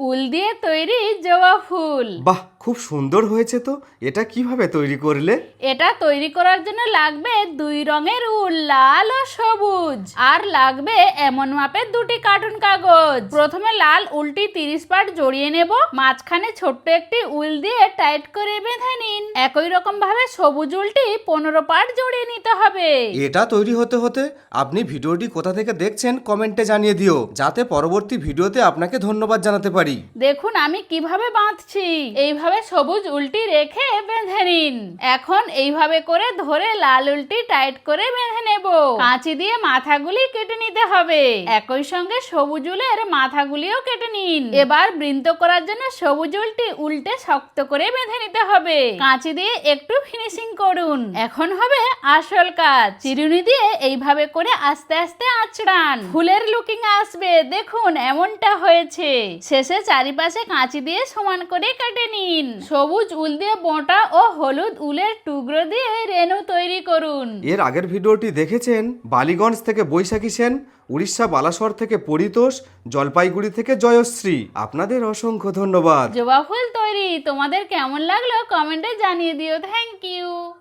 উল দিয়ে তৈরি জবা ফুল। বাহ! খুব সুন্দর হয়েছে তো। এটা কীভাবে তৈরি করলে? এটা তৈরি করার জন্য লাগবে দুই রঙের উল লাল ও সবুজ। আর লাগবে এমন মাপের দুটি কার্টুন কাগজ। প্রথমে লাল উলটি তিরিশ পাট জড়িয়ে নেব। মাঝখানে ছোট্ট একটি উল দিয়ে টাইট করে বেঁধে নিন। একই রকম ভাবে সবুজ উলটি পনেরো পাট জড়িয়ে নিতে হবে। এটা তৈরি হতে হতে আপনি ভিডিওটি কোথা থেকে দেখছেন কমেন্টে জানিয়ে দিও যাতে পরবর্তী ভিডিওতে আপনাকে ধন্যবাদ জানাতে পারি। দেখুন আমি কীভাবে বাঁধছি। এইভাবে সবুজ উল্টি রেখে বেঁধে নিন। এখন এইভাবে করে ধরে লাল উল্টি টাইট করে বেঁধে নেব। কাঁচি দিয়ে মাথাগুলি কেটে নিতে হবে। একই সঙ্গে সবুজ উলের মাথাগুলিও কেটে নিন। এবার বৃন্ত করার জন্য সবুজ উলটি উল্টে শক্ত করে বেঁধে নিতে হবে। কাঁচি দিয়ে একটু ফিনিশিং করুন। এখন হবে আসল কাজ। চিরুনি দিয়ে এইভাবে করে আস্তে আস্তে আঁচড়ান। ফুলের লুকিং আসবে। দেখুন এমনটা হয়েছে। শেষে চারিপাশে কাঁচি দিয়ে সমান করে কেটে নিন। সবুজ উল দিয়ে বোঁটা ও হলুদ উলের টুকরো দিয়ে রেনু তৈরি করুন। এর আগের ভিডিওটি দেখেছেন? বালিগঞ্জ থেকে বৈশাখী সেন উড়িষ্যা বালাসর থেকে পরিতোষ জলপাইগুড়ি থেকে জয়শ্রী। আপনাদের অসংখ্য ধন্যবাদ। জবা ফুল তৈরি। তোমাদের কেমন লাগল কমেন্টে জানিয়ে দিও। Thank you